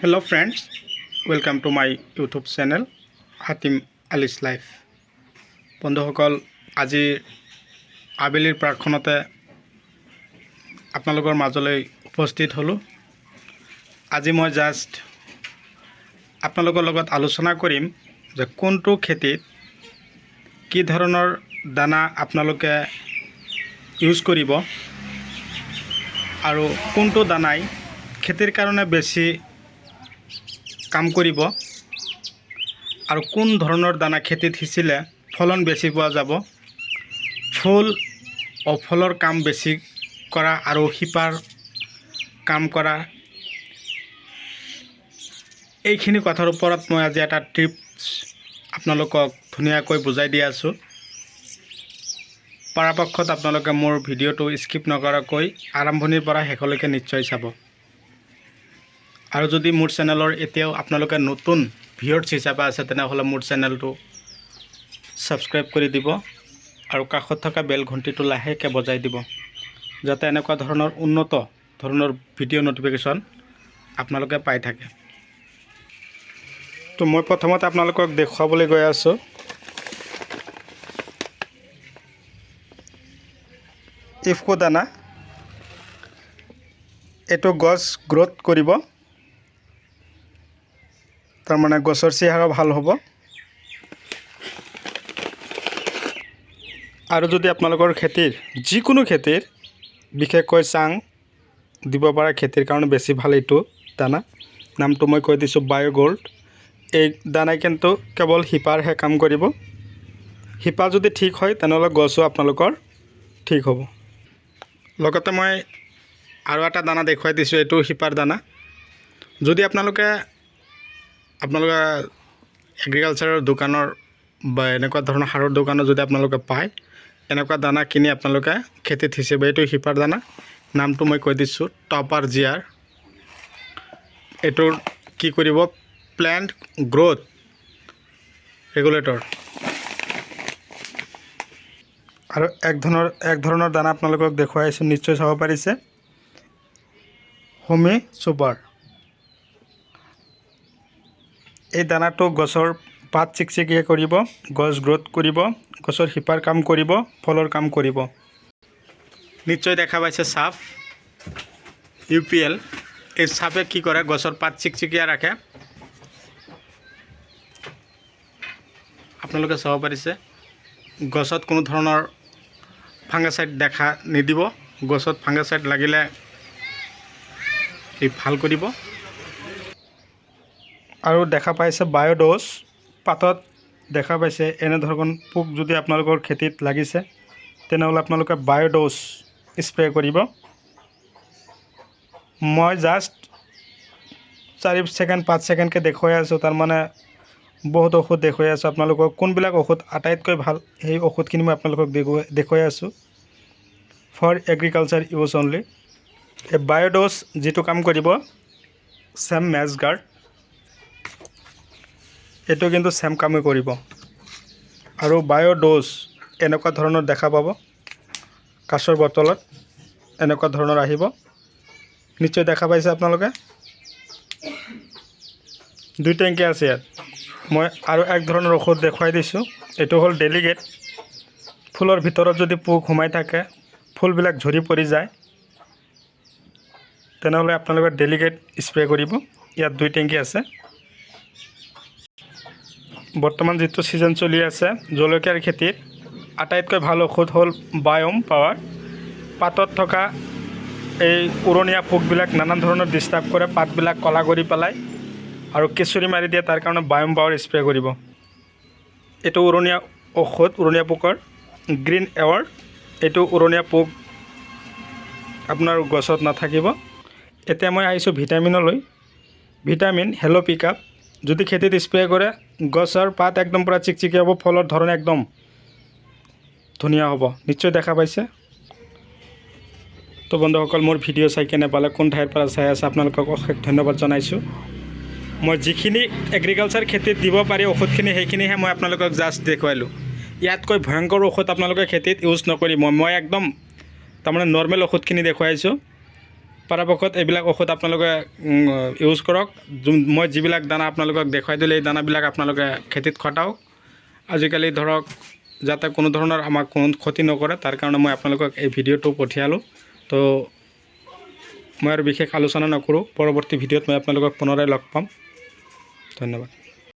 Hello' friends welcome to my YouTube channel Hatim Ali's life বন্ধুসকল আজিৰ আবেলিৰ প্ৰাৰ্থনাতে আপোনালোকৰ মাজলৈ উপস্থিত হ'লোঁ। আজি মই জাষ্ট আপোনালোকৰ লগত আলোচনা কৰিম যে কোনটো খেতিত কি ধৰণৰ দানা আপোনালোকে ইউজ কৰিব আৰু কোনটো দানাই খেতিৰ কাৰণে বেছি কাম কৰিব। আৰু কোন ধৰণৰ দানা খেতিত সিঁচিলে ফলন বেছি পোৱা যাব? ফুল অফলৰ কাম বেছি কৰা আৰু শিপাৰ কাম কৰা। এইখিনি কথাৰ ওপৰত মই আজি এটা ট্ৰিপছ আপোনালোকক ধুনীয়াকৈ বুজাই দি আছোঁ। পৰাপক্ষত আপোনালোকে মোৰ ভিডিঅ'টো স্কিপ নকৰাকৈ আৰম্ভণিৰ পৰা শেষলৈকে নিশ্চয় চাব। আৰু যদি মোৰ চেনেলৰ এতিয়াও আপোনালোকে নতুন ভিউৰ্ছ হিচাপে আছে, তেনেহ'লে মোৰ চেনেলটো ছাবস্ক্ৰাইব কৰি দিব আৰু কাষত থকা বেল ঘণ্টিটো লাহেকৈ বজাই দিব, যাতে এনেকুৱা ধৰণৰ উন্নত ধৰণৰ ভিডিঅ' ন'টিফিকেশ্যন আপোনালোকে পাই থাকে। তো মই প্ৰথমতে আপোনালোকক দেখুৱাবলৈ গৈ আছোঁ। ইফকো দানা, এইটো গছ গ্ৰ'থ কৰিব। তাৰমানে গছৰ চেহেৰা ভালো হ'ব। আৰু যদি আপোনালোকৰ খেতিৰ, যিকোনো খেতিৰ, বিশেষকৈ চাং দিব পৰা খেতিৰ কাৰণে বেছি ভালো এইটো দানা। নামটো মই কৈ দিছোঁ বায়' গ'ল্ড এই দানাই কিন্তু কেৱল শিপাৰহে কাম কৰিব। শিপা যদি ঠিক হয়, তেনেহ'লে গছো আপোনালোকৰ ঠিক হ'ব। লগতে মই আৰু এটা দানা দেখুৱাই দিছোঁ, এইটো শিপাৰ দানা। যদি আপোনালোকে আপোনালোকে এগ্ৰিকালচাৰৰ দোকানৰ বা এনেকুৱা ধৰণৰ সাৰৰ দোকানত যদি আপোনালোকে পায়, এনেকুৱা দানা কিনি আপোনালোকে খেতিত সিঁচিব এইটো শিপাৰ দানা, নামটো মই কৈ দিছোঁ টপাৰ জিয়াৰ এইটোৰ কি কৰিব? প্লেণ্ট গ্ৰ'থ ৰেগুলেটৰ আৰু এক ধৰণৰ এক ধৰণৰ দানা আপোনালোকক দেখুৱাই আছোঁ, নিশ্চয় চাব পাৰিছে। হোমি চুপাৰ এই দানাটো গছৰ পাত চিকচিকীয়া কৰিব, গছ গ্ৰ'থ কৰিব, গছৰ শিপাৰ কাম কৰিব, ফলৰ কাম কৰিব। নিশ্চয় দেখা পাইছে চাফ ইউ পি এল। এই চাফে কি কৰে, গছৰ পাত চিকচিকীয়া ৰাখে। আপোনালোকে চাব পাৰিছে, গছত কোনো ধৰণৰ ফাংগাচাইড দেখা নিদিব। গছত ফাংগাচাইড লাগিলে ই ভালো কৰিব। আৰু দেখা পাইছে বায়'ড'জ। পাতত দেখা পাইছে এনেধৰণৰ পোক যদি আপোনালোকৰ খেতিত লাগিছে, তেনেহ'লে আপোনালোকে বায়'ড'জ স্প্ৰে' কৰিব। মই জাষ্ট চাৰি ছেকেণ্ড, পাঁচ ছেকেণ্ডকৈ দেখুৱাই আছোঁ তাৰমানে বহুত ঔষধ দেখুৱাই আছোঁ। আপোনালোকক কোনবিলাক ঔষধ আটাইতকৈ ভালো, সেই ঔষধখিনি মই আপোনালোকক দেখুৱাই দেখুৱাই আছোঁ। ফৰ এগ্ৰিকালচাৰ ইউজ অনলি এই বায়'ড'জ যিটো কাম কৰিব ছেম মেজ গাৰ্ড এইটো কিন্তু ছেম কামেই কৰিব। আৰু বায়'ড'জ এনেকুৱা ধৰণৰ দেখা পাব। কাঁচৰ বটলত এনেকুৱা ধৰণৰ আহিব। নিশ্চয় দেখা পাইছে আপোনালোকে? দুই টেংকি আছে ইয়াত। মই আৰু এক ধৰণৰ ঔষধ দেখুৱাই দিছোঁ। এইটো হ'ল ডেলিগেট ফুলৰ ভিতৰত যদি পোক সোমাই থাকে, ফুলবিলাক ঝৰি পৰি যায়, তেনেহ'লে আপোনালোকে ডেলিগেট স্প্ৰে' কৰিব। ইয়াত দুই টেংকি আছে। বৰ্তমান যিটো ছিজন চলি আছে জলকীয়াৰ খেতিৰ আটাইতকৈ ভালো ঔষধ হ'ল বায়'ম পাৱাৰ পাতত থকা এই উৰণীয়া পোকবিলাক নানান ধৰণৰ ডিষ্টাৰ্ব কৰে, পাতবিলাক ক'লা কৰি পেলাই আৰু কেঁচুৰি মাৰি দিয়ে, তাৰ কাৰণে বায়'ম পাৱাৰ স্প্ৰে' কৰিব। এইটো উৰণীয়া ঔষধ, উৰণীয়া পোকৰ গ্ৰীণ এৱাৰ্ড এইটো উৰণীয়া পোক আপোনাৰ গছত নাথাকিব। এতিয়া মই আহিছোঁ ভিটামিনলৈ। ভিটামিন হেল' পিকআপ যদি খেতিত স্প্ৰে' কৰে গছৰ পাত একদম পূৰা চিকচিকীয়া হ'ব, ফলৰ ধৰণ একদম ধুনীয়া হ'ব। নিশ্চয় দেখা পাইছে। তো বন্ধুসকল, মোৰ ভিডিঅ' চাই কেনে পালে, কোন ঠাইৰ পৰা চাই আছে আপোনালোকক অশেষ ধন্যবাদ জনাইছোঁ। মই যিখিনি এগ্ৰিকালচাৰ খেতিত দিব পাৰি ঔষধখিনি, সেইখিনিহে মই আপোনালোকক জাষ্ট দেখুৱালোঁ। ইয়াতকৈ ভয়ংকৰ ঔষধ আপোনালোকে খেতিত ইউজ নকৰিব মই একদম তাৰমানে নৰ্মেল ঔষধখিনি দেখুৱাইছোঁ। পৰাপক্ষত এইবিলাক ঔষধ আপোনালোকে ইউজ কৰক। মই যিবিলাক দানা আপোনালোকক দেখুৱাই দিলোঁ, এই দানাবিলাক আপোনালোকে খেতিত খটাওক। আজিকালি ধৰক, যাতে কোনো ধৰণৰ আমাক কোনো ক্ষতি নকৰে, তাৰ কাৰণে মই আপোনালোকক এই ভিডিঅ'টো পঠিয়ালোঁ। তো, মই আৰু বিশেষ আলোচনা নকৰোঁ। পৰৱৰ্তী ভিডিঅ'ত মই আপোনালোকক পুনৰাই লগ পাম। ধন্যবাদ।